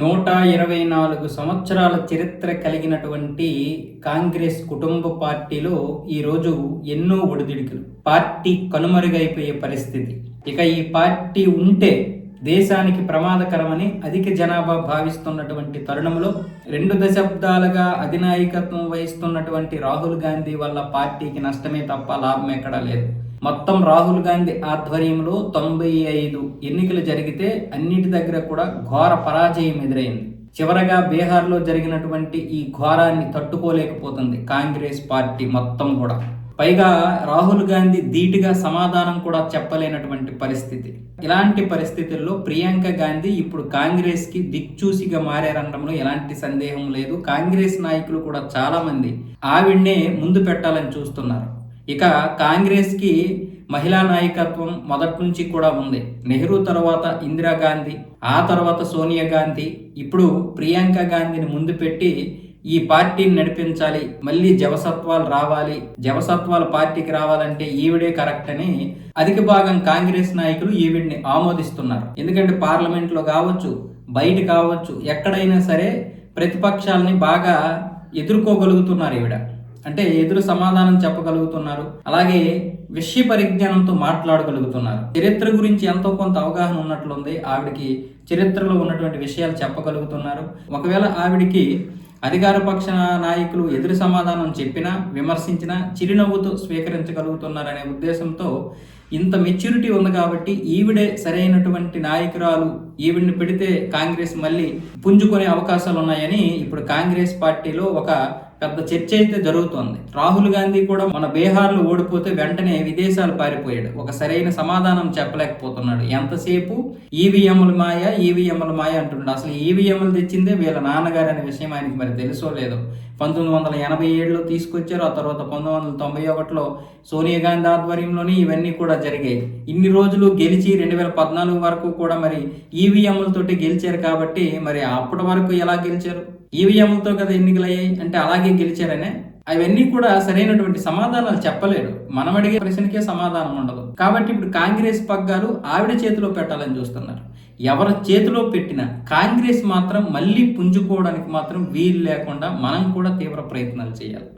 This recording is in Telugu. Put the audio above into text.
నూట ఇరవై నాలుగు సంవత్సరాల చరిత్ర కలిగినటువంటి కాంగ్రెస్ కుటుంబ పార్టీలో ఈరోజు ఎన్నో ఒడిదుడుకులు. పార్టీ కనుమరుగైపోయే పరిస్థితి. ఇక ఈ పార్టీ ఉంటే దేశానికి ప్రమాదకరమని అధిక జనాభా భావిస్తున్నటువంటి తరుణంలో రెండు దశాబ్దాలుగా అధినాయకత్వం వహిస్తున్నటువంటి రాహుల్ గాంధీ వల్ల పార్టీకి నష్టమే తప్ప లాభం ఎక్కడా లేదు. మొత్తం రాహుల్ గాంధీ ఆధ్వర్యంలో తొంభై ఐదు ఎన్నికలు జరిగితే అన్నిటి దగ్గర కూడా ఘోర పరాజయం ఎదురైంది. చివరగా బీహార్లో జరిగినటువంటి ఈ ఘోరాన్ని తట్టుకోలేకపోతుంది కాంగ్రెస్ పార్టీ మొత్తం కూడా. పైగా రాహుల్ గాంధీ ధీటుగా సమాధానం కూడా చెప్పలేనటువంటి పరిస్థితి. ఇలాంటి పరిస్థితుల్లో ప్రియాంక గాంధీ ఇప్పుడు కాంగ్రెస్కి దిక్చూసిగా మారారనడంలో ఎలాంటి సందేహం లేదు. కాంగ్రెస్ నాయకులు కూడా చాలా మంది ఆవిడ్నే ముందు పెట్టాలని చూస్తున్నారు. ఇక కాంగ్రెస్కి మహిళా నాయకత్వం మొదటి నుంచి కూడా ఉంది. నెహ్రూ తర్వాత ఇందిరాగాంధీ ఆ తర్వాత సోనియా గాంధీ ఇప్పుడు ప్రియాంక గాంధీని ముందు పెట్టి ఈ పార్టీని నడిపించాలి మళ్ళీ జవసత్వాలు రావాలి జవసత్వాలు పార్టీకి రావాలంటే ఈవిడే కరెక్ట్ అని అధిక భాగం కాంగ్రెస్ నాయకులు ఈవిడిని ఆమోదిస్తున్నారు. ఎందుకంటే పార్లమెంట్లో కావచ్చు బయట కావచ్చు ఎక్కడైనా సరే ప్రతిపక్షాలని బాగా ఎదుర్కోగలుగుతున్నారు ఈవిడ. అంటే ఎదురు సమాధానం చెప్పగలుగుతున్నారు. అలాగే విషయ పరిజ్ఞానంతో మాట్లాడగలుగుతున్నారు. చరిత్ర గురించి ఎంతో కొంత అవగాహన ఉన్నట్లుంది. ఆవిడకి చరిత్రలో ఉన్నటువంటి విషయాలు చెప్పగలుగుతున్నారు. ఒకవేళ ఆవిడికి అధికార పక్ష నాయకులు ఎదురు సమాధానం చెప్పినా విమర్శించినా చిరునవ్వుతో స్వీకరించగలుగుతున్నారనే ఉద్దేశంతో ఇంత మెచ్యూరిటీ ఉంది కాబట్టి ఈవిడే సరైనటువంటి నాయకురాలు ఈవిడిని పెడితే కాంగ్రెస్ మళ్ళీ పుంజుకునే అవకాశాలు ఉన్నాయని ఇప్పుడు కాంగ్రెస్ పార్టీలో ఒక పెద్ద చర్చ అయితే జరుగుతోంది. రాహుల్ గాంధీ కూడా మన బీహార్లో ఓడిపోతే వెంటనే విదేశాలు పారిపోయాడు. ఒక సరైన సమాధానం చెప్పలేకపోతున్నాడు. ఎంతసేపు? ఈవీఎంల మాయ ఈవీఎంల మాయ అంటున్నాడు. అసలు ఈవీఎంలు తెచ్చిందే వీళ్ళ నాన్నగారు అనే విషయం ఆయనకి మరి తెలుసో లేదో. పంతొమ్మిది వందల ఎనభై ఏడులో తీసుకొచ్చారు. ఆ తర్వాత పంతొమ్మిది వందల తొంభై ఒకటిలో సోనియా గాంధీ ఆధ్వర్యంలోనే ఇవన్నీ కూడా జరిగాయి. ఇన్ని రోజులు గెలిచి రెండు వేల పద్నాలుగు వరకు కూడా మరి ఈవీఎంలతోటి గెలిచారు కాబట్టి మరి అప్పటి వరకు ఎలా గెలిచారు? ఈవీఎంలతో కదా ఎన్నికలయ్యాయి? అంటే అలాగే గెలిచారనే? అవన్నీ కూడా సరైనటువంటి సమాధానాలు చెప్పలేడు మనం అడిగే ప్రశ్నకే సమాధానం ఉండదు. కాబట్టి ఇప్పుడు కాంగ్రెస్ పగ్గాలు ఆవిడ చేతిలో పెట్టాలని చూస్తున్నారు. ఎవరి చేతిలో పెట్టినా కాంగ్రెస్ మాత్రం మళ్ళీ పుంజుకోవడానికి మాత్రం వీలు లేకుండా మనం కూడా తీవ్ర ప్రయత్నాలు చేయాలి.